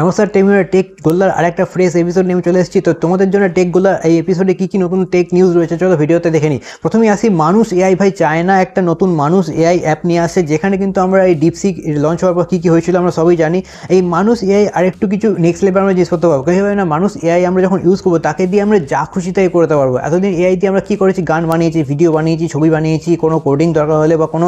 নমস্কার টেমিনার টেক গোল্লার আরেকটা fresh episode নিয়ে চলে এসেছি। তো তোমাদের জন্য টেক গোল্লার এই এপিসোডে কী কী নতুন টেক নিউজ রয়েছে, চলো ভিডিওতে দেখে নিই। প্রথমেই আসি, মানুষ এআই ভাই চায়না, একটা নতুন মানুষ এআই অ্যাপ নিয়ে আসে, যেখানে কিন্তু আমরা এই ডিপসিক লঞ্চ হওয়ার পর কী কী হয়েছিল আমরা সবই জানি। এই মানুষ এআই আরেকটু কিছু নেক্সট লেভেল আমরা জিনিস করতে পারব। কী হবে না মানুষ এআই আমরা যখন ইউজ করব, তাকে দিয়ে আমরা যা খুশি তাই করতে পারব। এতদিন এআই দিয়ে আমরা কী করেছি? গান বানিয়েছি ভিডিও বানিয়েছি, ছবি বানিয়েছি, কোনো কোডিং দরকার হলে বা কোনো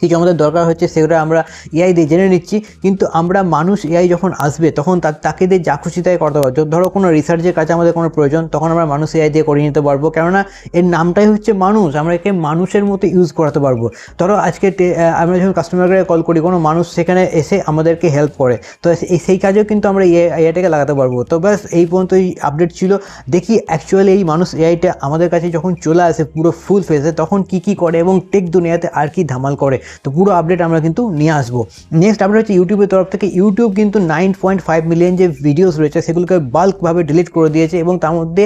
কিছু আমাদের দরকার হচ্ছে সেগুলো আমরা এআই দিয়ে জেনে নিচ্ছি। কিন্তু আমরা মানুষ এআই যখন আসবে, তখন তাকে দিয়ে যা খুশি তাই করতে পারব। ধরো কোনো রিসার্চের কাছে আমাদের কোনো প্রয়োজন, তখন আমরা মানুষ এআই দিয়ে করে নিতে পারব। কেননা এর নামটাই হচ্ছে মানুষ। আমরা একে মানুষের মতো ইউজ করাতে পারব। ধরো আজকে আমরা যখন কাস্টমারকে কল করি, কোনো মানুষ সেখানে এসে আমাদেরকে হেল্প করে। তো সেই কাজেও কিন্তু আমরা এআইটাকে লাগাতে পারব। তো ব্যাস, এই পর্যন্ত এই আপডেট ছিল। দেখি অ্যাকচুয়ালি এই মানুষ এআইটা আমাদের কাছে যখন চলে আসে পুরো ফুল ফেসে তখন কি কি করে এবং টেক দুনিয়াতে আর কি ধামাল করে। তো পুরো আপডেট আমরা কিন্তু নিয়ে আসব। নেক্সট আপডেট হচ্ছে ইউটিউবের তরফ থেকে। ইউটিউব কিন্তু নাইন পয়েন্ট ফাইভ মিলিয়ন যে ভিডিওস রয়েছে, সেগুলোকে বাল্কভাবে ডিলিট করে দিয়েছে এবং তার মধ্যে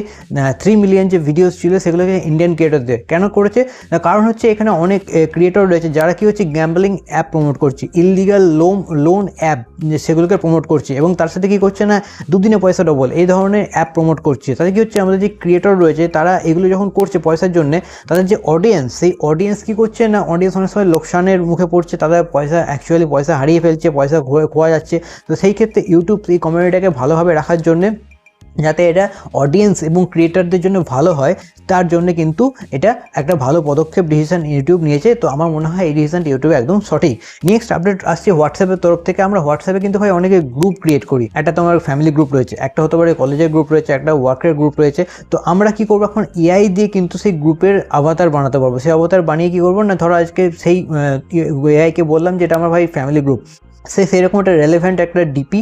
থ্রি মিলিয়ন যে ভিডিওস ছিল, সেগুলোকে ইন্ডিয়ান ক্রিয়েটরদের কেন করেছে? না কারণ হচ্ছে এখানে অনেক ক্রিয়েটর রয়েছে যারা কি হচ্ছে গ্যাম্বলিং অ্যাপ প্রমোট করছে। ইলিগাল লোন লোন অ্যাপ সেগুলোকে প্রমোট করছে। এবং তার সাথে কি করছে না, দুদিনে পয়সা ডবল এই ধরনের অ্যাপ প্রমোট করছে। তাতে কি হচ্ছে, আমাদের যে ক্রিয়েটর রয়েছে, তারা এগুলো যখন করছে পয়সার জন্য, তাদের যে অডিয়েন্স সেই অডিয়েন্স কি করছে না অডিয়েন্স অনেক সময় লোকসানের মুখে পড়ছে তাদের পয়সা অ্যাকচুয়ালি পয়সা হারিয়ে ফেলছে, পয়সা খোয়া যাচ্ছে। তো সেই ক্ষেত্রে ইউটিউব এই কমিউনিটিটাকে ভালোভাবে রাখার জন্যে যাতে এটা অডিয়েন্স এবং ক্রিয়েটারদের জন্য ভালো হয়, তার জন্য কিন্তু এটা একটা ভালো পদক্ষেপ ডিসিশন ইউটিউব নিয়েছে। তো আমার মনে হয় এই ডিসিশনটা ইউটিউবে একদম সঠিক। নেক্সট আপডেট আসছে হোয়াটসঅ্যাপের তরফ থেকে। আমরা হোয়াটসঅ্যাপে কিন্তু ভাই অনেকে গ্রুপ ক্রিয়েট করি। একটা তোমার ফ্যামিলি গ্রুপ রয়েছে, একটা হতে পারে কলেজের গ্রুপ রয়েছে, একটা ওয়ার্কের গ্রুপ রয়েছে। তো আমরা কি করব এখন এআই দিয়ে কিন্তু সেই গ্রুপের আভাতার বানাতে পারব। সেই আভাতার বানিয়ে কি করব না? ধরো আজকে সেই এআইকে বললাম যে এটা আমার ভাই ফ্যামিলি গ্রুপ সে সেরকম একটা রেলেভেন্ট একটা ডিপি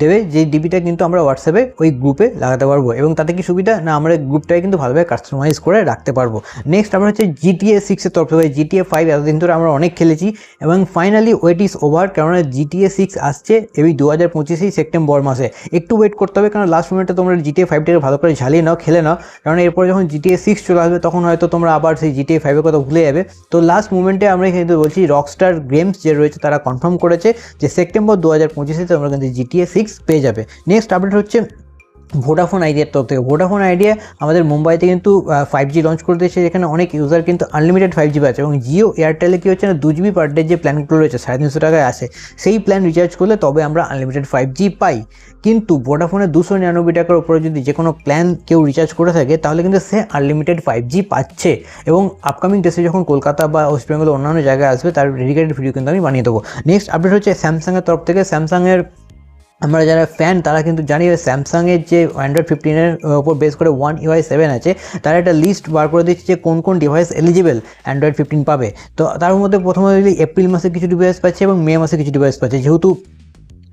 দেবে যে ডিপিটা কিন্তু আমরা হোয়াটসঅ্যাপে ওই গ্রুপে লাগাতে পারব। এবং তাতে কি সুবিধা? না, আমরা গ্রুপটাকে কিন্তু ভালোভাবে কাস্টমাইজ করে রাখতে পারব। নেক্সট আমরা হচ্ছে জিটিএ সিক্সের তরফ থেকে জিটিএ ফাইভ এতদিন ধরে আমরা অনেক খেলেছি। এবং ফাইনালি ওয়েট ইজ ওভার কেননা জিটিএ সিক্স আসছে এই দু হাজার পঁচিশেই সেপ্টেম্বর মাসে। একটু ওয়েট করতে হবে কারণ লাস্ট মোমেন্টে তোমরা জিটিএ ফাইভটাকে ভালো করে ঝালিয়ে নাও, খেলে নাও। কারণ এরপর যখন জিটিএ সিক্স চলে আসবে, তখন হয়তো তোমরা আবার সেই জিটিএ ফাইভের কথা ভুলে যাবে। তো লাস্ট মুমেন্টে আমরা কিন্তু বলছি রকস্টার গেমস যে রয়েছে, তারা কনফার্ম করেছে যে সেপ্টেম্বর দু হাজার পঁচিশে তোমরা কিন্তু জিটিএ সিক্স পেয়ে যাবে। নেক্সট আপডেট হচ্ছে ভোডাফোন আইডিয়ার তরফ থেকে ভোডাফোন আইডিয়া আমাদের মুম্বাইতে কিন্তু ফাইভ জি লঞ্চ করে দিয়েছে, যেখানে অনেক ইউজার কিন্তু আনলিমিটেড ফাইভ জি পাচ্ছে। এবং জিও এয়ারটেলে কী হচ্ছে না দু জিবি পার ডে যে প্ল্যানগুলো রয়েছে, সাড়ে তিনশো টাকায় আসে, সেই প্ল্যান রিচার্জ করলে তবে আমরা আনলিমিটেড ফাইভ জি পাই। কিন্তু ভোডাফোনের দুশো নিরানব্বই টাকার উপরে যদি যে কোনো প্ল্যান কেউ রিচার্জ করে থাকে, তাহলে কিন্তু সে আনলিমিটেড ফাইভ জি পাচ্ছে। এবং আপকামিং ডেসে যখন কলকাতা বা ওয়েস্ট বেঙ্গল অন্যান্য জায়গায় আসবে, তার ডেডিকেটেড ভিডিও কিন্তু আমি বানিয়ে দেবো। নেক্সট আপডেট হচ্ছে স্যামসাংয়ের তরফ থেকে। স্যামসাংয়ের আমরা যারা ফ্যান তারা কিন্তু জানি স্যামসাংয়ের যে অ্যান্ড্রয়েড ফিফটিনের ওপর বেস করে ওয়ান ইউআই সেভেন আছে, তারা একটা লিস্ট বার করে দিচ্ছে যে কোন কোন ডিভাইস এলিজিবল অ্যান্ড্রয়েড ফিফটিন পাবে। তো তার মধ্যে প্রথমে এপ্রিল মাসে কিছু ডিভাইস পাচ্ছে এবং মে মাসে কিছু ডিভাইস পাচ্ছে। যেহেতু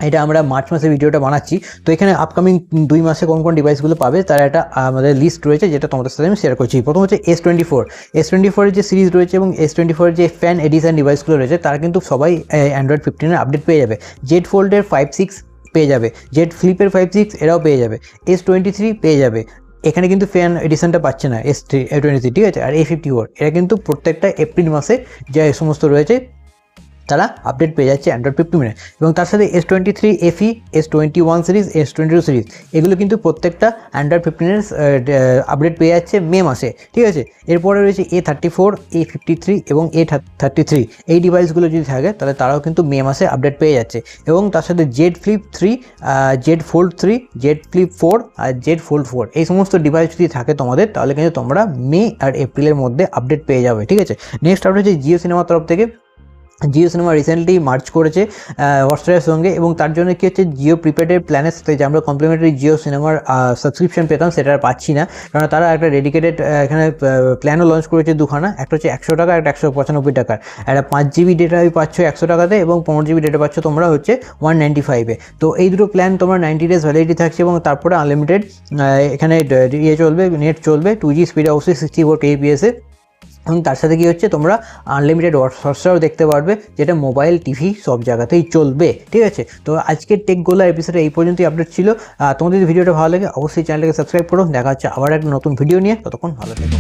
এটা আমরা মার্চ মাসে ভিডিওটা বানাচ্ছি, তো এখানে আপকামিং দুই মাসে কোন কোন ডিভাইসগুলো পাবে, তার একটা আমাদের লিস্ট রয়েছে যেটা তোমাদের সাথে আমি শেয়ার করছি। প্রথম হচ্ছে S twenty four S twenty ফোরের যে সিরিজ রয়েছে এবং এস টোয়েন্টি ফোরের যে ফ্যান এডিশন ডিভাইসগুলো রয়েছে, তারা কিন্তু সবাই অ্যান্ড্রয়েড ফিফটিনের আপডেট পেয়ে যাবে। জেড ফোল্ডের ফাইভ সিক্স পেয়ে যাবে। জেড ফ্লিপের ফাইভ সিক্স এরাও পেয়ে যাবে। এস টোয়েন্টি থ্রি পেয়ে যাবে। এখানে কিন্তু ফ্যান এডিশনটা পাচ্ছে না S three A twenty three ঠিক আছে? আর এ ফিফটি ফোর এরা কিন্তু প্রত্যেকটা এপ্রিল মাসে যে সমস্ত রয়েছে তারা আপডেট পেয়ে যাচ্ছে অ্যান্ড্রয়েড ফিফটি ফিফটিনে এবং তার সাথে S twenty three F E S twenty one series S twenty two series এগুলো কিন্তু প্রত্যেকটা অ্যান্ড্রয়েড ফিফটিনের আপডেট পেয়ে যাচ্ছে মে মাসে, ঠিক আছে? এরপরে রয়েছে A thirty four A fifty three এবং এ থার্টি থ্রি এই ডিভাইসগুলো যদি থাকে, তাহলে তারাও কিন্তু মে মাসে আপডেট পেয়ে যাচ্ছে এবং তার সাথে Z flip three Z fold three Z flip four আর জেড ফোল্ড ফোর এই সমস্ত ডিভাইস যদি থাকে তোমাদের, তাহলে কিন্তু তোমরা মে আর এপ্রিলের মধ্যে আপডেট পেয়ে যাবে, ঠিক আছে? নেক্সট আপডেট হচ্ছে জিও সিনেমার তরফ থেকে জিও সিনেমা রিসেন্টলি মার্চ করেছে হটস্টারের সঙ্গে এবং তার জন্য কী হচ্ছে জিও প্রিপেডের প্ল্যানের সাথে যে আমরা কমপ্লিমেন্টারি জিও সিনেমার সাবস্ক্রিপশন পেতাম সেটা আর পাচ্ছি না। কারণ তারা একটা ডেডিকেটেড এখানে প্ল্যানও লঞ্চ করেছে দুখানা। একটা হচ্ছে একশো টাকা, একটা একশো পঁচানব্বই টাকার। একটা পাঁচ জিবি ডেটা পাচ্ছ একশো টাকাতে এবং পনেরো জিবি ডেটা পাচ্ছ তোমরা হচ্ছে ওয়ান নাইনটি ফাইভে তো এই দুটো প্ল্যান তোমার নাইনটি ডেজ ভ্যালিডিটি থাকছে এবং তারপরে আনলিমিটেড এখানে ইয়ে চলবে নেট চলবে টু জি স্পিড অবশ্যই সিক্সটি ফোর কেপিএসে এবং তার সাথে কী হচ্ছে? তোমরা আনলিমিটেড হটস্টারও দেখতে পারবে, যেটা মোবাইল টিভি সব জায়গাতেই চলবে, ঠিক আছে? তো আজকের টেক গোলা এপিসোডে এই পর্যন্তই আপডেট ছিল। তোমাদের ভিডিওটা ভালো লাগে, অবশ্যই চ্যানেলটাকে সাবস্ক্রাইব করো। দেখা হচ্ছে আবার একটা নতুন ভিডিও নিয়ে। ততক্ষণ ভালো থেকো।